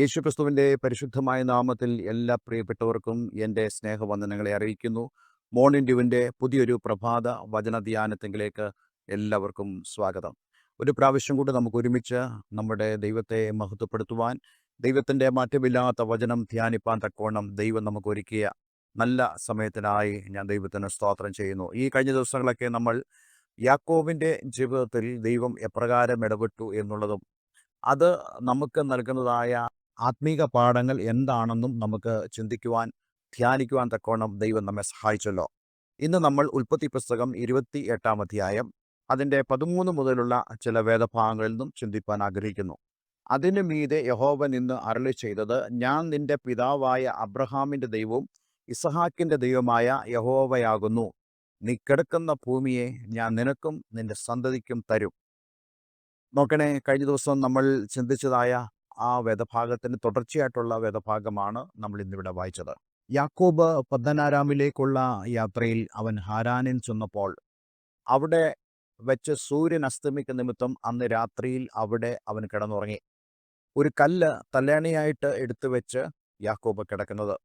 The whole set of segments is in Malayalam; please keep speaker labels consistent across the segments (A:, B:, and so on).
A: യേശുക്രിസ്തുവിന്റെ പരിശുദ്ധമായ നാമത്തിൽ എല്ലാ പ്രിയപ്പെട്ടവർക്കും എന്റെ സ്നേഹവന്ദനങ്ങളെ അറിയിക്കുന്നു. മോർണിംഗ് ഡ്യൂവിന്റെ പുതിയൊരു പ്രഭാത വചന ധ്യാനത്തിലേക്ക് എല്ലാവർക്കും സ്വാഗതം. ഒരു പ്രാവശ്യം കൂടി നമുക്ക് ഒരുമിച്ച് നമ്മുടെ ദൈവത്തെ മഹത്വപ്പെടുത്തുവാൻ ദൈവത്തിന്റെ മാറ്റമില്ലാത്ത വചനം ധ്യാനിപ്പാൻ തക്കവണ്ണം ദൈവം നമുക്ക് ഒരുക്കിയ നല്ല സമയത്തിനായി ഞാൻ ദൈവത്തിന് സ്തോത്രം ചെയ്യുന്നു. ഈ കഴിഞ്ഞ ദിവസങ്ങളൊക്കെ നമ്മൾ യാക്കോവിന്റെ ജീവിതത്തിൽ ദൈവം എപ്രകാരം ഇടപെട്ടു എന്നുള്ളതും അത് നമുക്ക് നൽകുന്നതായ ആത്മീക പാഠങ്ങൾ എന്താണെന്നും നമുക്ക് ചിന്തിക്കുവാൻ ധ്യാനിക്കുവാൻ തക്കവണ്ണം ദൈവം നമ്മെ സഹായിച്ചല്ലോ. ഇന്ന് നമ്മൾ ഉൽപ്പത്തി പുസ്തകം ഇരുപത്തി എട്ടാം അധ്യായം അതിന്റെ പതിമൂന്ന് മുതലുള്ള ചില വേദഭാഗങ്ങളിൽ നിന്നും ചിന്തിപ്പാൻ ആഗ്രഹിക്കുന്നു. അതിനു മീതെ യഹോവ നിന്ന് അരളി ചെയ്തത് ഞാൻ നിന്റെ പിതാവായ അബ്രഹാമിന്റെ ദൈവവും ഇസഹാക്കിന്റെ ദൈവമായ യഹോവയാകുന്നു. നീ കിടക്കുന്ന ഭൂമിയെ ഞാൻ നിനക്കും നിന്റെ സന്തതിക്കും തരും. നോക്കണേ കഴിഞ്ഞ ദിവസം നമ്മൾ ചിന്തിച്ചതായ ആ വേദഭാഗത്തിന് തുടർച്ചയായിട്ടുള്ള വേദഭാഗമാണ് നമ്മൾ ഇന്നിവിടെ വായിച്ചത്. യാക്കോബ് പദ്മനാരാമിലേക്കുള്ള യാത്രയിൽ അവൻ ഹാരാനിൽ ചെന്നപ്പോൾ അവിടെ വെച്ച് സൂര്യൻ അസ്തമിക്കുന്ന നിമിത്തം അന്ന് രാത്രിയിൽ അവിടെ അവൻ കിടന്നുറങ്ങി. ഒരു കല്ല് തലേണയായിട്ട് എടുത്തു വെച്ച് യാക്കോബ് കിടക്കുന്നത്.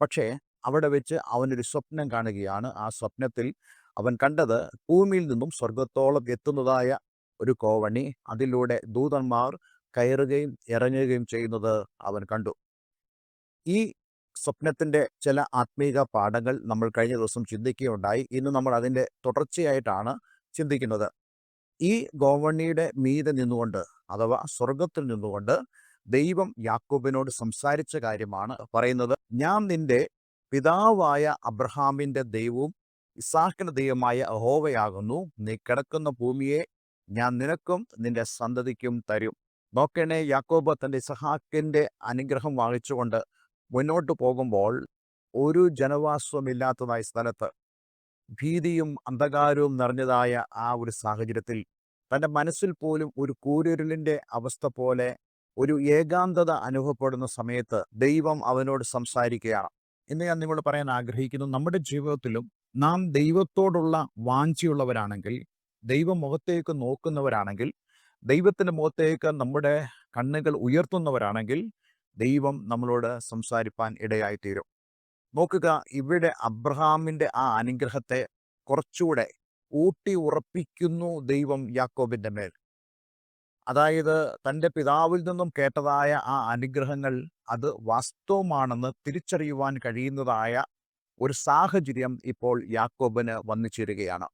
A: പക്ഷേ അവിടെ വെച്ച് അവനൊരു സ്വപ്നം കാണുകയാണ്. ആ സ്വപ്നത്തിൽ അവൻ കണ്ടത് ഭൂമിയിൽ നിന്നും സ്വർഗത്തോളം എത്തുന്നതായ ഒരു കോവണി. അതിലൂടെ ദൂതന്മാർ കയറുകയും ഇറങ്ങുകയും ചെയ്യുന്നത് അവൻ കണ്ടു. ഈ സ്വപ്നത്തിന്റെ ചില ആത്മീക പാഠങ്ങൾ നമ്മൾ കഴിഞ്ഞ ദിവസം ചിന്തിക്കുകയുണ്ടായി. ഇന്ന് നമ്മൾ അതിന്റെ തുടർച്ചയായിട്ടാണ് ചിന്തിക്കുന്നത്. ഈ ഗോവണിയുടെ മീതെ നിന്നുകൊണ്ട് അഥവാ സ്വർഗത്തിൽ നിന്നുകൊണ്ട് ദൈവം യാക്കോബിനോട് സംസാരിച്ച കാര്യമാണ് പറയുന്നത്. ഞാൻ നിന്റെ പിതാവായ അബ്രഹാമിന്റെ ദൈവവും ഇസാക്കിന്റെ ദൈവമായ അഹോവയാകുന്നു നീ കിടക്കുന്ന ഭൂമിയെ ഞാൻ നിനക്കും നിന്റെ സന്തതിക്കും തരും. നോക്കണേ യാക്കോബ് തന്റെ സഹാക്കിന്റെ അനുഗ്രഹം വാങ്ങിച്ചുകൊണ്ട് മുന്നോട്ട് പോകുമ്പോൾ ഒരു ജനവാസമില്ലാത്തതായ സ്ഥലത്ത് ഭീതിയും അന്ധകാരവും നിറഞ്ഞതായ ആ ഒരു സാഹചര്യത്തിൽ തന്റെ മനസ്സിൽ പോലും ഒരു കൂരിരുളിന്റെ അവസ്ഥ പോലെ ഒരു ഏകാന്തത അനുഭവപ്പെടുന്ന സമയത്ത് ദൈവം അവനോട് സംസാരിക്കുകയാണ്. എന്ന് ഞാൻ നിങ്ങളോട് പറയാൻ ആഗ്രഹിക്കുന്നു നമ്മുടെ ജീവിതത്തിലും നാം ദൈവത്തോടുള്ള വാഞ്ചിയുള്ളവരാണെങ്കിൽ ദൈവമുഖത്തേക്ക് നോക്കുന്നവരാണെങ്കിൽ ദൈവത്തിന്റെ മുഖത്തേക്ക് നമ്മുടെ കണ്ണുകൾ ഉയർത്തുന്നവരാണെങ്കിൽ ദൈവം നമ്മളോട് സംസാരിപ്പാൻ ഇടയായിത്തീരും. നോക്കുക ഇവിടെ അബ്രഹാമിന്റെ ആ അനുഗ്രഹത്തെ കുറച്ചുകൂടെ ഊട്ടി ഉറപ്പിക്കുന്നു ദൈവം യാക്കോബിന്റെ മേൽ. അതായത് തന്റെ പിതാവിൽ നിന്നും കേട്ടതായ ആ അനുഗ്രഹങ്ങൾ അത് വാസ്തവമാണെന്ന് തിരിച്ചറിയുവാൻ കഴിയുന്നതായ ഒരു സാഹചര്യം ഇപ്പോൾ യാക്കോബിന് വന്നു ചേരുകയാണ്.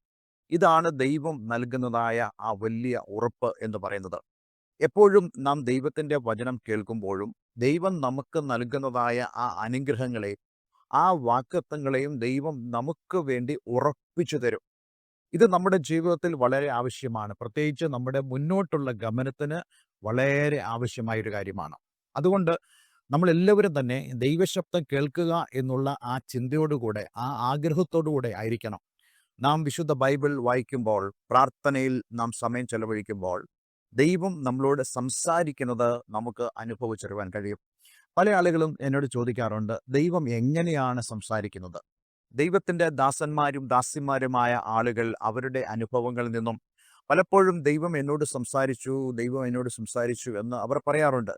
A: ഇതാണ് ദൈവം നൽകുന്നതായ ആ വലിയ ഉറപ്പ് എന്ന് പറയുന്നത്. എപ്പോഴും നാം ദൈവത്തിന്റെ വചനം കേൾക്കുമ്പോഴും ദൈവം നമുക്ക് നൽകുന്നതായ ആ അനുഗ്രഹങ്ങളെ ആ വാക്കത്വങ്ങളെയും ദൈവം നമുക്ക് വേണ്ടി ഉറപ്പിച്ചു തരും. ഇത് നമ്മുടെ ജീവിതത്തിൽ വളരെ ആവശ്യമാണ്. പ്രത്യേകിച്ച് നമ്മുടെ മുന്നോട്ടുള്ള ഗമനത്തിന് വളരെ ആവശ്യമായൊരു കാര്യമാണ്. അതുകൊണ്ട് നമ്മൾ എല്ലാവരും തന്നെ ദൈവശബ്ദം കേൾക്കുക എന്നുള്ള ആ ചിന്തയോടുകൂടെ ആ ആഗ്രഹത്തോടുകൂടെ ആയിരിക്കണം. നാം വിശുദ്ധ ബൈബിൾ വായിക്കുമ്പോൾ പ്രാർത്ഥനയിൽ നാം സമയം ചെലവഴിക്കുമ്പോൾ ദൈവം നമ്മളോട് സംസാരിക്കുന്നത് നമുക്ക് അനുഭവിച്ചറിയാൻ കഴിയും. പല ആളുകളും എന്നോട് ചോദിക്കാറുണ്ട് ദൈവം എങ്ങനെയാണ് സംസാരിക്കുന്നത്? ദൈവത്തിന്റെ ദാസന്മാരും ദാസിമാരുമായ ആളുകൾ അവരുടെ അനുഭവങ്ങളിൽ നിന്നും പലപ്പോഴും ദൈവം എന്നോട് സംസാരിച്ചു ദൈവം എന്നോട് സംസാരിച്ചു എന്ന് അവർ പറയാറുണ്ട്.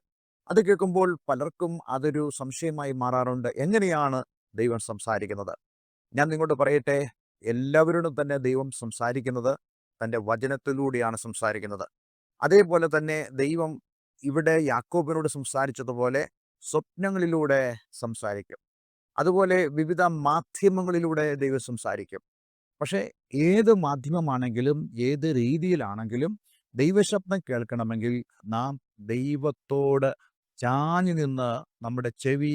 A: അത് കേൾക്കുമ്പോൾ പലർക്കും അതൊരു സംശയമായി മാറാറുണ്ട് എങ്ങനെയാണ് ദൈവം സംസാരിക്കുന്നത്? ഞാൻ നിങ്ങോട്ട് പറയട്ടെ എല്ലാവരോടും തന്നെ ദൈവം സംസാരിക്കുന്നത് തന്റെ വചനത്തിലൂടെയാണ് സംസാരിക്കുന്നത്. അതേപോലെ തന്നെ ദൈവം ഇവിടെ യാക്കോബിനോട് സംസാരിച്ചതുപോലെ സ്വപ്നങ്ങളിലൂടെ സംസാരിക്കും. അതുപോലെ വിവിധ മാധ്യമങ്ങളിലൂടെ ദൈവം സംസാരിക്കും. പക്ഷേ ഏത് മാധ്യമമാണെങ്കിലും ഏത് രീതിയിലാണെങ്കിലും ദൈവശബ്ദം കേൾക്കണമെങ്കിൽ നാം ദൈവത്തോട് ചാഞ്ഞു നിന്ന് നമ്മുടെ ചെവി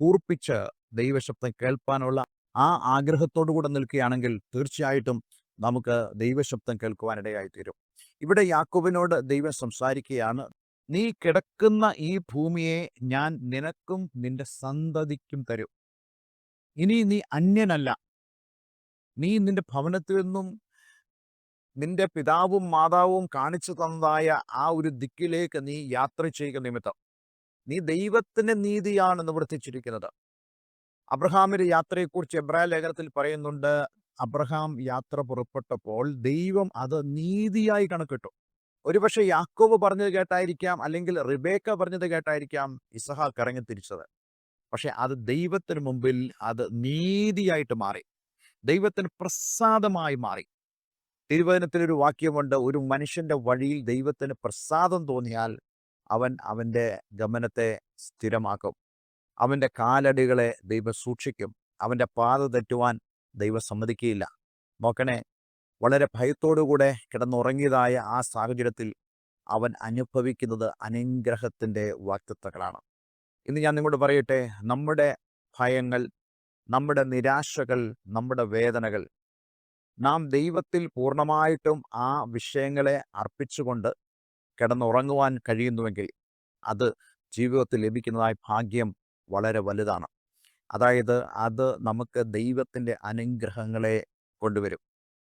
A: കൂർപ്പിച്ച് ദൈവശബ്ദം കേൾപ്പാനുള്ള ആ ആഗ്രഹത്തോടു കൂടെ നിൽക്കുകയാണെങ്കിൽ തീർച്ചയായിട്ടും നമുക്ക് ദൈവശബ്ദം കേൾക്കുവാനിടയായിത്തീരും. ഇവിടെ യാക്കോബിനോട് ദൈവം സംസാരിക്കുകയാണ് നീ കിടക്കുന്ന ഈ ഭൂമിയെ ഞാൻ നിനക്കും നിന്റെ സന്തതിക്കും തരും. ഇനി നീ അന്യനല്ല. നീ നിന്റെ ഭവനത്തിൽ നിന്നും നിന്റെ പിതാവും മാതാവും കാണിച്ചു തന്നതായ ആ ഒരു ദിക്കിലേക്ക് നീ യാത്ര ചെയ്യുക നിമിത്തം. നീ ദൈവത്തിന്റെ നീതിയാണ് നിവർത്തിച്ചിരിക്കുന്നത്. അബ്രഹാമിന്റെ യാത്രയെക്കുറിച്ച് എബ്രായ ലേഖനത്തിൽ പറയുന്നുണ്ട് അബ്രഹാം യാത്ര പുറപ്പെട്ടപ്പോൾ ദൈവം അത് നീതിയായി കണക്കിട്ടു. ഒരുപക്ഷെ യാക്കോബ് പറഞ്ഞത് കേട്ടായിരിക്കാം അല്ലെങ്കിൽ റിബേക്ക പറഞ്ഞത് കേട്ടായിരിക്കാം ഇസഹാക്ക് ഇറങ്ങി തിരിച്ചത്. പക്ഷെ അത് ദൈവത്തിന് മുമ്പിൽ അത് നീതിയായിട്ട് മാറി. ദൈവത്തിന് പ്രസാദമായി മാറി. തിരുവചനത്തിലൊരു വാക്യമുണ്ട് ഒരു മനുഷ്യന്റെ വഴിയിൽ ദൈവത്തിന് പ്രസാദം തോന്നിയാൽ അവൻ അവന്റെ ഗമനത്തെ സ്ഥിരമാക്കും. അവന്റെ കാലടികളെ ദൈവം സൂക്ഷിക്കും. അവന്റെ പാത തെറ്റുവാൻ ദൈവം സമ്മതിക്കുകയില്ല. നോക്കണേ വളരെ ഭയത്തോടുകൂടെ കിടന്നുറങ്ങിയതായ ആ സാഹചര്യത്തിൽ അവൻ അനുഭവിക്കുന്നത് അനുഗ്രഹത്തിന്റെ വാക്തത്വങ്ങളാണ്. ഇന്ന് ഞാൻ നിങ്ങളോട് പറയട്ടെ നമ്മുടെ ഭയങ്ങൾ നമ്മുടെ നിരാശകൾ നമ്മുടെ വേദനകൾ നാം ദൈവത്തിൽ പൂർണമായിട്ടും ആ വിഷയങ്ങളെ അർപ്പിച്ചുകൊണ്ട് കിടന്നുറങ്ങുവാൻ കഴിയുന്നുവെങ്കിൽ അത് ജീവിതത്തിൽ ലഭിക്കുന്നതായ ഭാഗ്യം വളരെ വലുതാണ്. അതായത് അത് നമുക്ക് ദൈവത്തിന്റെ അനുഗ്രഹങ്ങളെ കൊണ്ടുവരും.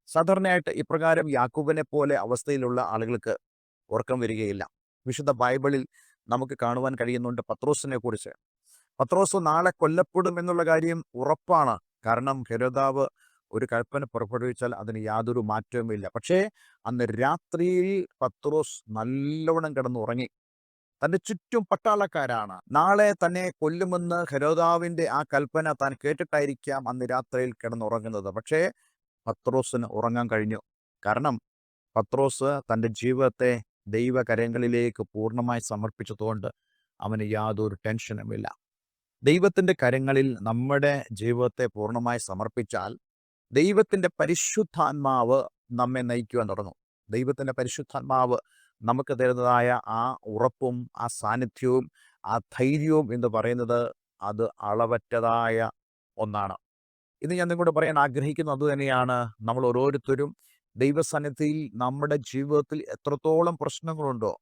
A: സാധാരണയായിട്ട് ഇപ്രകാരം യാക്കൂബിനെ പോലെ അവസ്ഥയിലുള്ള ആളുകൾക്ക് ഉറക്കം വരികയില്ല. വിശുദ്ധ ബൈബിളിൽ നമുക്ക് കാണുവാൻ കഴിയുന്നുണ്ട് പത്രോസിനെ കുറിച്ച്. പത്രോസ് നാളെ കൊല്ലപ്പെടും എന്നുള്ള കാര്യം ഉറപ്പാണ്. കാരണം ഹെരോദാവ് ഒരു കൽപ്പന പുറപ്പെടുവിച്ചാൽ അതിന് യാതൊരു മാറ്റവുമില്ല. പക്ഷേ അന്ന് രാത്രിയിൽ പത്രോസ് നല്ലവണ്ണം കിടന്നുറങ്ങി. തന്റെ ചുറ്റും പട്ടാളക്കാരാണ്. നാളെ തന്നെ കൊല്ലുമെന്ന് ഹരോദാവിന്റെ ആ കൽപ്പന താൻ കേട്ടിട്ടായിരിക്കാം അന്ന് രാത്രിയിൽ കിടന്നുറങ്ങുന്നത്. പക്ഷേ പത്രോസിന് ഉറങ്ങാൻ കഴിഞ്ഞു. കാരണം പത്രോസ് തന്റെ ജീവിതത്തെ ദൈവകരങ്ങളിലേക്ക് പൂർണമായി സമർപ്പിച്ചതുകൊണ്ട് അവന് യാതൊരു ടെൻഷനുമില്ല. ദൈവത്തിന്റെ കരങ്ങളിൽ നമ്മുടെ ജീവിതത്തെ പൂർണമായി സമർപ്പിച്ചാൽ ദൈവത്തിന്റെ പരിശുദ്ധാത്മാവ് നമ്മെ നയിക്കുവാൻ തുടങ്ങും. ദൈവത്തിന്റെ പരിശുദ്ധാത്മാവ് നമുക്ക് തരുന്നതായ ആ ഉറപ്പും ആ സാന്നിധ്യവും ആ ധൈര്യവും എന്ന് പറയുന്നത് അത് അളവറ്റതായ ഒന്നാണ്. ഇന്ന് ഞാൻ നിങ്ങളോട് പറയാൻ ആഗ്രഹിക്കുന്നത് അതുതന്നെയാണ് നമ്മൾ ഓരോരുത്തരും ദൈവസന്നിധിയിൽ നമ്മുടെ ജീവിതത്തിൽ എത്രത്തോളം പ്രശ്നങ്ങളുണ്ടോ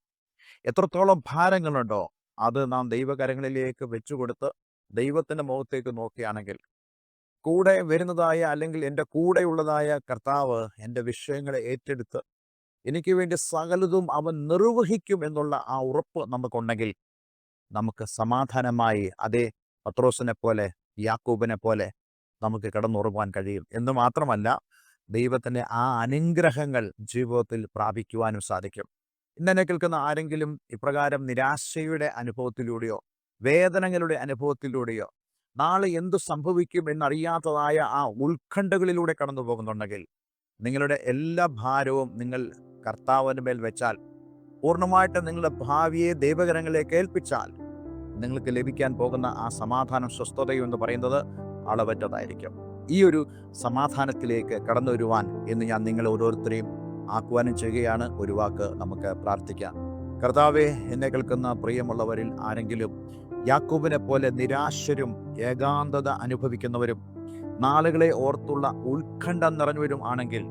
A: എത്രത്തോളം ഭാരങ്ങളുണ്ടോ അത് നാം ദൈവകരങ്ങളിലേക്ക് വെച്ചുകൊടുത്ത് ദൈവത്തിന്റെ മുഖത്തേക്ക് നോക്കുകയാണെങ്കിൽ കൂടെ വരുന്നതായ അല്ലെങ്കിൽ എന്റെ കൂടെയുള്ളതായ കർത്താവ് എന്റെ വിഷയങ്ങളെ ഏറ്റെടുത്ത് എനിക്ക് വേണ്ടി സകലതും അവൻ നിർവഹിക്കും എന്നുള്ള ആ ഉറപ്പ് നമുക്കുണ്ടെങ്കിൽ നമുക്ക് സമാധാനമായി അതേ പത്രോസിനെ പോലെ യാക്കൂബിനെ പോലെ നമുക്ക് കിടന്നുറങ്ങുവാൻ കഴിയും. എന്ന് മാത്രമല്ല ദൈവത്തിന്റെ ആ അനുഗ്രഹങ്ങൾ ജീവിതത്തിൽ പ്രാപിക്കുവാനും സാധിക്കും. ഇന്നെന്നെ കേൾക്കുന്ന ആരെങ്കിലും ഇപ്രകാരം നിരാശയുടെ അനുഭവത്തിലൂടെയോ വേദനകളുടെ അനുഭവത്തിലൂടെയോ നാളെ എന്തു സംഭവിക്കും എന്നറിയാത്തതായ ആ ഉത്കണ്ഠകളിലൂടെ കടന്നു പോകുന്നുണ്ടെങ്കിൽ നിങ്ങളുടെ എല്ലാ ഭാരവും നിങ്ങൾ കർത്താവിന് മേൽ വെച്ചാൽ പൂർണമായിട്ട് നിങ്ങളുടെ ഭാവിയെ ദൈവകരങ്ങളിലേക്ക് ഏൽപ്പിച്ചാൽ നിങ്ങൾക്ക് ലഭിക്കാൻ പോകുന്ന ആ സമാധാനം സ്വസ്ഥതയും എന്ന് പറയുന്നത് അളവറ്റതായിരിക്കും. ഈ ഒരു സമാധാനത്തിലേക്ക് കടന്നു വരുവാൻ എന്ന് ഞാൻ നിങ്ങളെ ഓരോരുത്തരെയും ആഹ്വാനം ചെയ്യുകയാണ്. ഒരു വാക്ക് നമുക്ക് പ്രാർത്ഥിക്കാം. കർത്താവെ എന്നെ കേൾക്കുന്ന പ്രിയമുള്ളവരിൽ ആരെങ്കിലും യാക്കൂബിനെ പോലെ നിരാശരും ഏകാന്തത അനുഭവിക്കുന്നവരും നാളുകളെ ഓർത്തുള്ള ഉത്കണ്ഠ നിറഞ്ഞവരും ആണെങ്കിൽ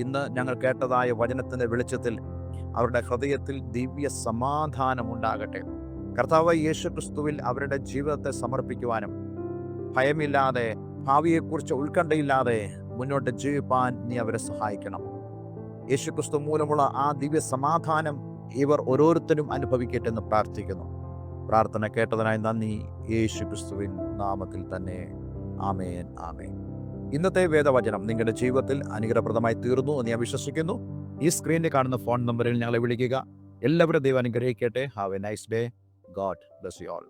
A: ഇന്ന് ഞങ്ങൾ കേട്ടതായ വചനത്തിന്റെ വെളിച്ചത്തിൽ അവരുടെ ഹൃദയത്തിൽ ദിവ്യ സമാധാനം ഉണ്ടാകട്ടെ. കർത്താവ് യേശു ക്രിസ്തുവിൽ അവരുടെ ജീവിതത്തെ സമർപ്പിക്കുവാനും ഭയമില്ലാതെ ഭാവിയെക്കുറിച്ച് ഉത്കണ്ഠയില്ലാതെ മുന്നോട്ട് ജീവിപ്പാൻ നീ അവരെ സഹായിക്കണം. യേശു ക്രിസ്തു മൂലമുള്ള ആ ദിവ്യ സമാധാനം ഇവർ ഓരോരുത്തരും അനുഭവിക്കട്ടെ എന്ന് പ്രാർത്ഥിക്കുന്നു. പ്രാർത്ഥന കേട്ടതിനായി നന്ദി. യേശു ക്രിസ്തുവിൻ നാമത്തിൽ തന്നെ. ആമേൻ ആമേൻ. ഇന്നത്തെ വേദവചനം നിങ്ങളുടെ ജീവിതത്തിൽ അനുഗ്രഹപ്രദമായി തീർന്നു എന്ന് ഞാൻ വിശ്വസിക്കുന്നു. ഈ സ്ക്രീനിൽ കാണുന്ന ഫോൺ നമ്പറിൽ ഞങ്ങളെ വിളിക്കുക. എല്ലാവരും ദൈവം അനുഗ്രഹിക്കട്ടെ. Have a nice day God bless you all